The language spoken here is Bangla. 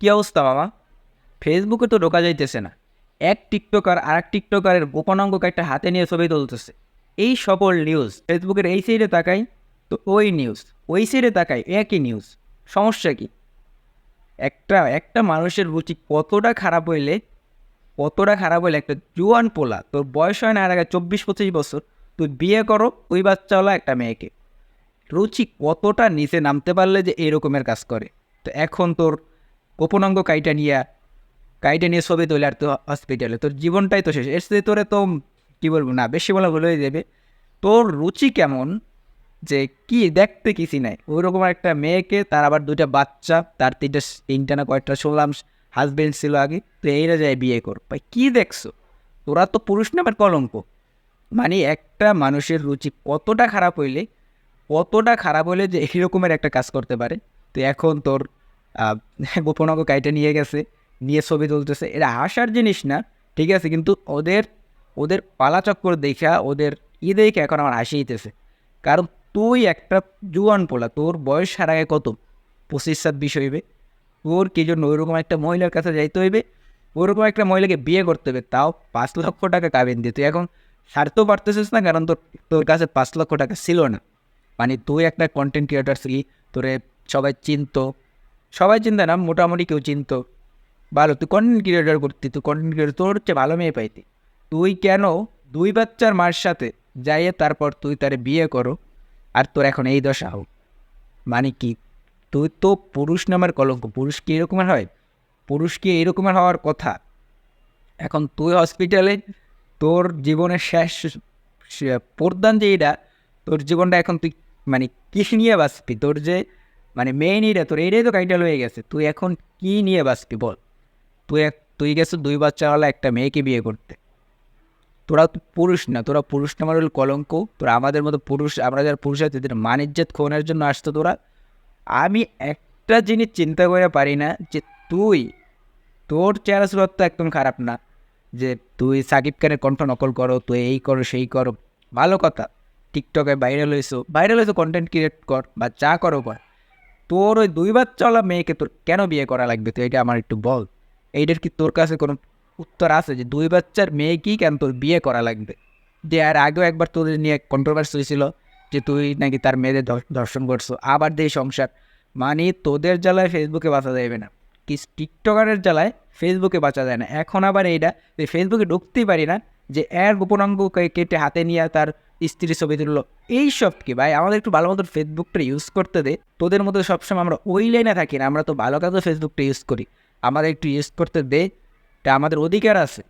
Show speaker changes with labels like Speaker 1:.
Speaker 1: কী অবস্থা মামা ফেসবুকে তো ঢোকা যাইতেছে না। এক টিকটকার আর এক টিকটকারের গোপনাঙ্গ একটা হাতে নিয়ে ছবি তুলতেছে। এই সকল নিউজ ফেসবুকের এই সাইডে তাকাই তো ওই নিউজ ওই সাইডে তাকাই একই নিউজ সমস্যা কি? একটা একটা মানুষের রুচি কতটা খারাপ হইলে, কতটা খারাপ হইলে একটা জুয়ান পোলা, তোর বয়স হয় না আর আগে চব্বিশ পঁচিশ বছর, তুই বিয়ে করো, ওই বাচ্চাওয়ালা একটা মেয়েকে। রুচি কতটা নিচে নামতে পারলে যে এরকমের কাজ করে? তো এখন তোর গোপনাঙ্গ কাইটা নিয়ে কাইটা নিয়ে ছবি তোলে আর তো হসপিটালে তোর জীবনটাই তো শেষ। এর সাথে তোরে তো কী বলব? না, বেশি বলা ভুল হয়ে যাবে। তোর রুচি কেমন? যে কি দেখতে কিছু নাই ওইরকম একটা মেয়েকে, তার আবার দুইটা বাচ্চা, তার তিনটা তিনটা না কয়েকটা শুনলাম হাজবেন্ড ছিল আগে, তো এইরা যায় বিয়ে কর। ভাই, কী দেখছ? তোরা তো পুরুষ নামের কলঙ্ক। মানে একটা মানুষের রুচি কতটা খারাপ হইলে, কতটা খারাপ হলে যে এইরকমের একটা কাজ করতে পারে। তো এখন তোর গোপনাঙ্গ কাইটা নিয়ে গেছে, নিয়ে ছবি তুলতেছে। এটা হাসার জিনিস না, ঠিক আছে, কিন্তু ওদের ওদের পালা চক্কর দেখা, ওদের ই দেখে এখন আমার হাসিতেছে কারণ তুই একটা জুয়ান পোলা, তোর বয়স আগে কত? পঁচিশ ছাব্বিশ হইবে। তোর কি জন্য ওইরকম একটা মহিলার কাছে যাইতে হইবে? ওরকম একটা মহিলাকে বিয়ে করতে হবে, তাও পাঁচ লক্ষ টাকা কাবিন দিয়ে। তুই এখন ছাড়তেও পারতেছিস না, কারণ তোর তোর কাছে পাঁচ লক্ষ টাকা ছিল না। মানে তুই একটা কন্টেন্ট ক্রিয়েটার ছিলি, তোরে সবাই চিনতো সবাই চিন্তা না, মোটামুটি কেউ চিনত। ভালো, তুই কন্টেন্ট ক্রিয়েটার করতি, তুই কন্টেন্ট ক্রিয়েটার তোর হচ্ছে ভালো মেয়ে পাইতি। তুই কেন দুই বাচ্চার মার সাথে যাইয়ে তারপর তুই তারে বিয়ে করো, আর তোর এখন এই দশা? হোক মানে কি? তুই তো পুরুষ নামের কলঙ্ক, পুরুষ কি এরকমের হয়? পুরুষ কি এরকমের হওয়ার কথা? এখন তুই হসপিটালে তোর জীবনের শেষ প্রধান যে এটা, তোর জীবনটা এখন তুই মানে কি নিয়ে বাঁচবি? তোর যে মানে মেইন এটা তোর এটাই তো কাইটাল হয়ে গেছে। তুই এখন কি নিয়ে বাঁচবি বল? তুই এক, তুই গেছো দুই বাচ্চাওয়ালা একটা মেয়েকে বিয়ে করতে। তোরা পুরুষ না, তোরা পুরুষ নামার হল কলঙ্ক। তোরা আমাদের মতো পুরুষ, আমরা যারা পুরুষ আছে, তাদের মানিজ্জাত খোনের জন্য আসতো তোরা। আমি একটা জিনিস চিন্তা করে পারি না যে তুই, তোর চেহারা সুরত তো একদম খারাপ না। যে তুই সাকিব খানের কণ্ঠ নকল করো, তুই এই করো, সেই করো, ভালো কথা। টিকটকে ভাইরাল হয়েছো ভাইরাল হয়েছো কন্টেন্ট ক্রিয়েট কর বা যা করো কর। তোর ওই দুই বাচ্চাওয়ালা মেয়েকে তোর কেন বিয়ে করা লাগবে তুই? এটা আমার একটু বল। এইটার কি তোর কাছে কোনো উত্তর আছে যে দুই বাচ্চার মেয়েকেই কেন তোর বিয়ে করা লাগবে? যে আর আগেও একবার তোদের নিয়ে কন্ট্রোভার্সি হয়েছিল যে তুই নাকি তার মেয়েদের ধর্ষণ করছ। আবার দেই সংসার। মানে তোদের জ্বালায় ফেসবুকে বাঁচা যাবে না। কি টিকটকারের জ্বালায় ফেসবুকে বাঁচা যায় না। এখন আবার এইটা যে ফেসবুকে ঢুকতেই পারি না। যে এর গোপনাঙ্গ কেটে হাতে নিয়ে তার স্ত্রীর ছবি তুললো। এইসব কি ভাই? আমাদের একটু ভালো মতো ফেসবুকটা ইউজ করতে দে। তোদের মতো সবসময় আমরা ওই লাইনে থাকি না, আমরা তো ভালো কাজও ফেসবুকটা ইউজ করি। আমাদের একটু ইউজ করতে দে। এটা আমাদের অধিকার আছে।